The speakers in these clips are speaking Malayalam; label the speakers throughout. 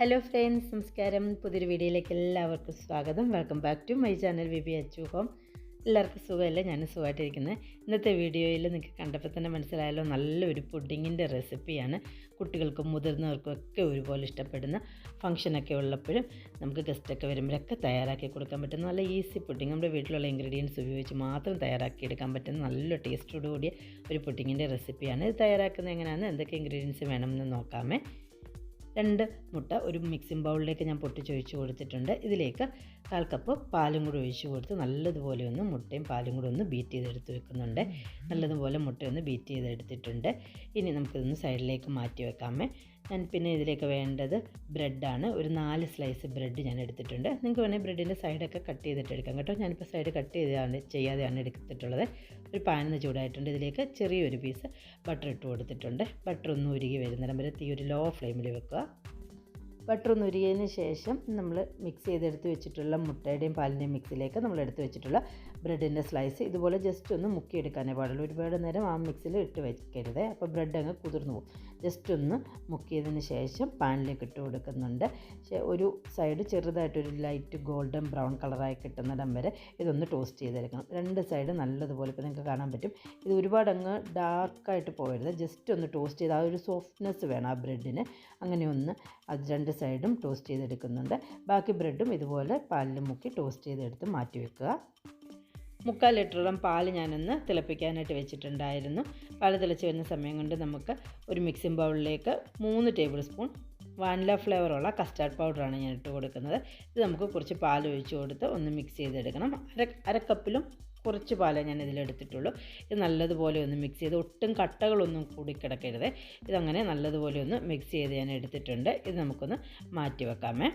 Speaker 1: ഹലോ ഫ്രണ്ട്സ് നമസ്കാരം. പുതിയൊരു വീഡിയോയിലേക്ക് എല്ലാവർക്കും സ്വാഗതം. Welcome back to my channel V B Achu home എല്ലാവർക്കും സുഖമല്ലേ? ഞാൻ സുഖമായിട്ടിരിക്കുന്നത് ഇന്നത്തെ വീഡിയോയിൽ നിങ്ങൾക്ക് കണ്ടപ്പോൾ തന്നെ മനസ്സിലായല്ലോ നല്ലൊരു പുഡിങ്ങിന്റെ റെസിപ്പിയാണ്. കുട്ടികൾക്കും മുതിർന്നവർക്കും ഒക്കെ ഒരുപോലെ ഇഷ്ടപ്പെടുന്ന ഫംഗ്ഷനൊക്കെ ഉള്ളപ്പോഴും നമുക്ക് ഗസ്റ്റൊക്കെ വരുമ്പോഴൊക്കെ തയ്യാറാക്കി കൊടുക്കാൻ പറ്റുന്ന നല്ല ഈസി പുഡിങ് നമ്മുടെ വീട്ടിലുള്ള ഇൻഗ്രീഡിയൻസ് ഉപയോഗിച്ച് മാത്രം തയ്യാറാക്കി എടുക്കാൻ പറ്റുന്ന നല്ല ടേസ്റ്റോട് കൂടിയ ഒരു പുഡിങ്ങിന്റെ റെസിപ്പിയാണ് ഇത് തയ്യാറാക്കുന്നത് എങ്ങനെയാണ്? എന്തൊക്കെ ഇൻഗ്രീഡിയൻസ് വേണമെന്ന് നോക്കാമേ. രണ്ട് മുട്ട ഒരു മിക്സിംഗ് ബൗളിലേക്ക് ഞാൻ പൊട്ടിച്ചൊഴിച്ച് കൊടുത്തിട്ടുണ്ട്. ഇതിലേക്ക് കാൽ കപ്പ് പാലും കൂടി ഒഴിച്ച് കൊടുത്ത് നല്ലതുപോലെ ഒന്ന് മുട്ടയും പാലും കൂടി ഒന്ന് ബീറ്റ് ചെയ്തെടുത്ത് വെക്കുന്നുണ്ട്. നല്ലതുപോലെ മുട്ടയൊന്ന് ബീറ്റ് ചെയ്തെടുത്തിട്ടുണ്ട്. ഇനി നമുക്കിതൊന്ന് സൈഡിലേക്ക് മാറ്റി വെക്കാമേ. ഞാൻ പിന്നെ ഇതിലേക്ക് വേണ്ടത് ബ്രെഡാണ് ഒരു നാല് സ്ലൈസ് ബ്രെഡ് ഞാൻ എടുത്തിട്ടുണ്ട്. നിങ്ങൾക്ക് വേണമെങ്കിൽ ബ്രെഡിന്റെ സൈഡൊക്കെ കട്ട് ചെയ്തിട്ട് എടുക്കാം കേട്ടോ. ഞാനിപ്പോൾ സൈഡ് കട്ട് ചെയ്താണ് ചെയ്യാതെയാണ് എടുത്തിട്ടുള്ളത്. ഒരു പാനിന്ന് ചൂടായിട്ടുണ്ട്. ഇതിലേക്ക് ചെറിയൊരു പീസ് ബട്ടർ ഇട്ട് കൊടുത്തിട്ടുണ്ട്. ബട്ടർ ഒന്ന് ഉരുകി വരുന്നിടം വരെ തീ ഒരു ലോ ഫ്ലെയിമിൽ വെക്കുക. ഉരുകിയതിന് ശേഷം നമ്മൾ മിക്സ് ചെയ്തെടുത്ത് വെച്ചിട്ടുള്ള മുട്ടയുടെയും പാലിന്റെയും മിക്സിലേക്ക് നമ്മൾ എടുത്ത് വെച്ചിട്ടുള്ള ബ്രെഡിന്റെ സ്ലൈസ് ഇതുപോലെ ജസ്റ്റ് ഒന്ന് മുക്കിയെടുക്കാനേ പാടുള്ളൂ. ഒരുപാട് നേരം ആ മിക്സിൽ ഇട്ട് വയ്ക്കരുത് അപ്പോൾ ബ്രെഡ് അങ്ങ് കുതിർന്നു പോകും. ജസ്റ്റ് ഒന്ന് മുക്കിയതിന് ശേഷം പാനിലേക്ക് ഇട്ട് കൊടുക്കുന്നുണ്ട്. ഒരു സൈഡ് ചെറുതായിട്ടൊരു ലൈറ്റ് ഗോൾഡൻ ബ്രൗൺ കളറായി കിട്ടുന്നിടം വരെ ഇതൊന്ന് ടോസ്റ്റ് ചെയ്തെടുക്കണം. രണ്ട് സൈഡ് നല്ലതുപോലെ ഇപ്പോൾ നിങ്ങൾക്ക് കാണാൻ പറ്റും. ഇത് ഒരുപാട് അങ്ങ് ഡാർക്കായിട്ട് പോകരുത്. ജസ്റ്റ് ഒന്ന് ടോസ്റ്റ് ചെയ്ത് ആ ഒരു സോഫ്റ്റ്നെസ് വേണം ആ ബ്രെഡിന്. അങ്ങനെ ഒന്ന് അത് രണ്ട് സൈഡും ടോസ്റ്റ് ചെയ്തെടുക്കുന്നുണ്ട്. ബാക്കി ബ്രെഡും ഇതുപോലെ പാലിൽ മുക്കി ടോസ്റ്റ് ചെയ്തെടുത്ത് മാറ്റി വെക്കുക. മുക്കാൽ ലിറ്ററോളം പാൽ ഞാനൊന്ന് തിളപ്പിക്കാനായിട്ട് വെച്ചിട്ടുണ്ടായിരുന്നു. പാൽ തിളച്ച് വരുന്ന സമയം കൊണ്ട് നമുക്ക് ഒരു മിക്സിംഗ് ബൗളിലേക്ക് മൂന്ന് ടേബിൾ സ്പൂൺ വാനില ഫ്ലേവറുള്ള കസ്റ്റാർഡ് പൗഡറാണ് ഞാൻ ഇട്ട് കൊടുക്കുന്നത്. ഇത് നമുക്ക് കുറച്ച് പാൽ ഒഴിച്ച് കൊടുത്ത് ഒന്ന് മിക്സ് ചെയ്തെടുക്കണം. അര അര കപ്പിലും കുറച്ച് പാലേ ഞാൻ ഇതിലെടുത്തിട്ടുള്ളൂ ഇത് നല്ലതുപോലെ ഒന്ന് മിക്സ് ചെയ്ത് ഒട്ടും കട്ടകളൊന്നും കൂടി കിടക്കരുത്. ഇതങ്ങനെ നല്ലതുപോലെ ഒന്ന് മിക്സ് ചെയ്ത് ഞാൻ എടുത്തിട്ടുണ്ട്. ഇത് നമുക്കൊന്ന് മാറ്റി വെക്കാമേ.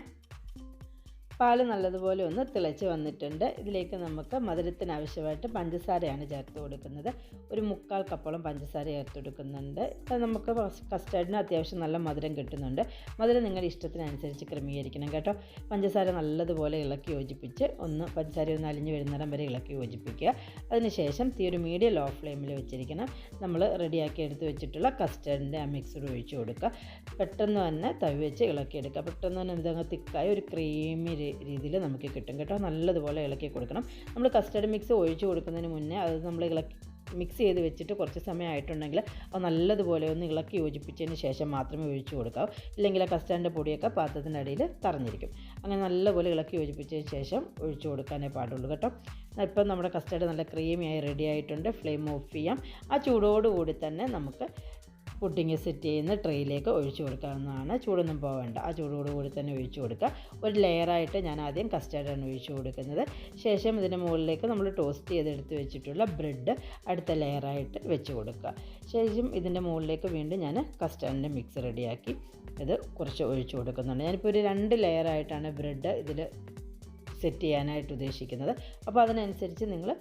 Speaker 1: പാൽ നല്ലതുപോലെ ഒന്ന് തിളച്ച് വന്നിട്ടുണ്ട്. ഇതിലേക്ക് നമുക്ക് മധുരത്തിന് ആവശ്യമായിട്ട് പഞ്ചസാരയാണ് ചേർത്ത് കൊടുക്കുന്നത്. ഒരു മുക്കാൽ കപ്പോളം പഞ്ചസാര ചേർത്ത് കൊടുക്കുന്നുണ്ട്. നമുക്ക് കസ്റ്റാർഡിന് അത്യാവശ്യം നല്ല മധുരം കിട്ടുന്നുണ്ട്. മധുരം നിങ്ങളുടെ ഇഷ്ടത്തിനനുസരിച്ച് ക്രമീകരിക്കണം കേട്ടോ. പഞ്ചസാര നല്ലതുപോലെ ഇളക്കി യോജിപ്പിച്ച് ഒന്ന് പഞ്ചസാര ഒന്ന് അലിഞ്ഞ് വരുന്നിടം വരെ ഇളക്കി യോജിപ്പിക്കുക. അതിനുശേഷം തീ ഒരു മീഡിയം ലോ ഫ്ലെയിമിൽ വെച്ചിരിക്കണം. നമ്മൾ റെഡിയാക്കി എടുത്ത് വെച്ചിട്ടുള്ള കസ്റ്റാർഡിന്റെ ആ മിക്സർ ഒഴിച്ച് കൊടുക്കുക. പെട്ടെന്ന് തന്നെ തവി വെച്ച് ഇളക്കിയെടുക്കുക. പെട്ടെന്ന് തന്നെ ഇതങ്ങ് തിക്കായ ഒരു ക്രീമി രീതിയിൽ നമുക്ക് കിട്ടും കേട്ടോ. നല്ലതുപോലെ ഇളക്കി കൊടുക്കണം. നമ്മൾ കസ്റ്റർഡ് മിക്സ് ഒഴിച്ച് കൊടുക്കുന്നതിന് മുന്നേ അത് നമ്മൾ ഇളക്കി മിക്സ് ചെയ്ത് വെച്ചിട്ട് കുറച്ച് സമയം ആയിട്ടുണ്ടെങ്കിൽ അത് നല്ലതുപോലെ ഒന്ന് ഇളക്കി യോജിപ്പിച്ചതിന് ശേഷം മാത്രമേ ഒഴിച്ച് കൊടുക്കാവൂ. ഇല്ലെങ്കിൽ ആ കസ്റ്റാർഡിന്റെ പൊടിയൊക്കെ പാത്രത്തിന്റെ അടിയിൽ തറഞ്ഞിരിക്കും. അങ്ങനെ നല്ലപോലെ ഇളക്കി യോജിപ്പിച്ചതിന് ശേഷം ഒഴിച്ചു കൊടുക്കാനേ പാടുള്ളൂ കേട്ടോ. ഇപ്പം നമ്മുടെ കസ്റ്റാർഡ് നല്ല ക്രീമിയായി റെഡി ആയിട്ടുണ്ട്. ഫ്ലെയിം ഓഫ് ചെയ്യാം. ആ ചൂടോടുകൂടി തന്നെ നമുക്ക് പുഡിങ് സെറ്റ് ചെയ്യുന്ന ട്രെയിലേക്ക് ഒഴിച്ചു കൊടുക്കാവുന്നതാണ്. ചൂടൊന്നും പോവേണ്ട. ആ ചൂടോടുകൂടി തന്നെ ഒഴിച്ചു കൊടുക്കുക. ഒരു ലെയറായിട്ട് ഞാൻ ആദ്യം കസ്റ്റാർഡാണ് ഒഴിച്ചു കൊടുക്കുന്നത്. ശേഷം ഇതിന്റെ മുകളിലേക്ക് നമ്മൾ ടോസ്റ്റ് ചെയ്തെടുത്ത് വെച്ചിട്ടുള്ള ബ്രെഡ് അടുത്ത ലെയറായിട്ട് വെച്ച് കൊടുക്കുക. ശേഷം ഇതിന്റെ മുകളിലേക്ക് വീണ്ടും ഞാൻ കസ്റ്റാർഡിന്റെ മിക്സ് റെഡിയാക്കി ഇത് കുറച്ച് ഒഴിച്ചു കൊടുക്കുന്നുണ്ട്. ഞാനിപ്പോൾ ഒരു രണ്ട് ലെയറായിട്ടാണ് ബ്രെഡ് ഇതിൽ സെറ്റ് ചെയ്യാനായിട്ട് ഉദ്ദേശിക്കുന്നത്. അപ്പോൾ അതിനനുസരിച്ച് നിങ്ങൾ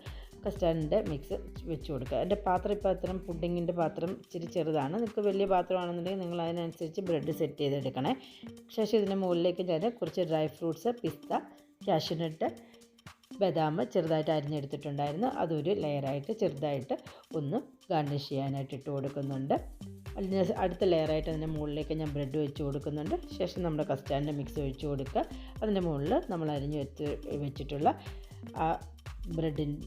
Speaker 1: കസ്റ്റാർഡിന്റെ മിക്സ് വെച്ച് കൊടുക്കുക. എന്റെ പാത്രം ഇപ്പോൾ അത്തരം പുഡിങ്ങിന്റെ പാത്രം ഇച്ചിരി ചെറുതാണ്. നിങ്ങൾക്ക് വലിയ പാത്രമാണെന്നുണ്ടെങ്കിൽ നിങ്ങൾ അതിനനുസരിച്ച് ബ്രെഡ് സെറ്റ് ചെയ്തെടുക്കണേ. ശേഷം ഇതിന്റെ മുകളിലേക്ക് ഞാൻ കുറച്ച് ഡ്രൈ ഫ്രൂട്ട്സ് പിസ്ത കാഷ്യൂനട്ട് ബദാം ചെറുതായിട്ട് അരിഞ്ഞെടുത്തിട്ടുണ്ടായിരുന്നു. അതൊരു ലെയറായിട്ട് ചെറുതായിട്ട് ഒന്ന് ഗാർണിഷ് ചെയ്യാനായിട്ട് ഇട്ട് കൊടുക്കുന്നുണ്ട്. അതിന് അടുത്ത ലെയറായിട്ട് അതിന്റെ മുകളിലേക്ക് ഞാൻ ബ്രെഡ് വെച്ച് കൊടുക്കുന്നുണ്ട്. ശേഷം നമ്മുടെ കസ്റ്റാർഡിന്റെ മിക്സ് ഒഴിച്ച് കൊടുക്കുക. അതിന്റെ മുകളിൽ നമ്മൾ അരിഞ്ഞ് വെച്ച് വെച്ചിട്ടുള്ള ആ ബ്രെഡിൻ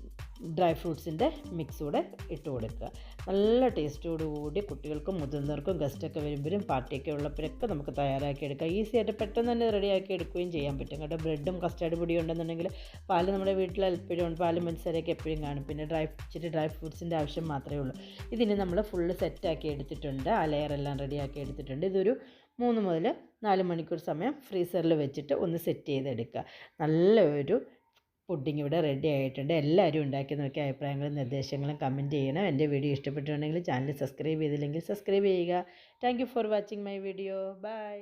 Speaker 1: ഡ്രൈ ഫ്രൂട്ട്സിന്റെ മിക്സ് കൂടെ ഇട്ട് കൊടുക്കുക. നല്ല ടേസ്റ്റോടുകൂടി കുട്ടികൾക്കും മുതിർന്നവർക്കും ഗസ്റ്റൊക്കെ വരുമ്പോഴും പാർട്ടിയൊക്കെ ഉള്ളപ്പോഴൊക്കെ നമുക്ക് തയ്യാറാക്കി എടുക്കാം. ഈസി ആയിട്ട് പെട്ടെന്ന് തന്നെ റെഡിയാക്കി എടുക്കുകയും ചെയ്യാൻ പറ്റും. കേട്ടോ ബ്രെഡും കസ്റ്റാർഡ് പൊടിയും ഉണ്ടെന്നുണ്ടെങ്കിൽ പാൽ നമ്മുടെ വീട്ടിൽ എപ്പോഴും ഉണ്ട്. പാലും പഞ്ചസാരയൊക്കെ എപ്പോഴും കാണും. പിന്നെ ഡ്രൈ ഇച്ചിരി ഡ്രൈ ഫ്രൂട്ട്സിന്റെ ആവശ്യം മാത്രമേ ഉള്ളൂ. ഇതിന് നമ്മൾ ഫുള്ള് സെറ്റാക്കി എടുത്തിട്ടുണ്ട്. ആ ലെയറെല്ലാം റെഡിയാക്കി എടുത്തിട്ടുണ്ട്. ഇതൊരു മൂന്ന് മുതൽ നാല് മണിക്കൂർ സമയം ഫ്രീസറിൽ വെച്ചിട്ട് ഒന്ന് സെറ്റ് ചെയ്തെടുക്കുക. നല്ല ഒരു പുഡിംഗ് ഇവിടെ റെഡി ആയിട്ടുണ്ട്. എല്ലാവരും ഉണ്ടാക്കി നോക്കിയ അഭിപ്രായങ്ങളും നിർദ്ദേശങ്ങളും കമന്റ് ചെയ്യണം. എന്റെ വീഡിയോ ഇഷ്ടപ്പെട്ടിട്ടുണ്ടെങ്കിൽ ചാനൽ സബ്സ്ക്രൈബ് ചെയ്തില്ലെങ്കിൽ സബ്സ്ക്രൈബ് ചെയ്യുക. Thank for watching my video bye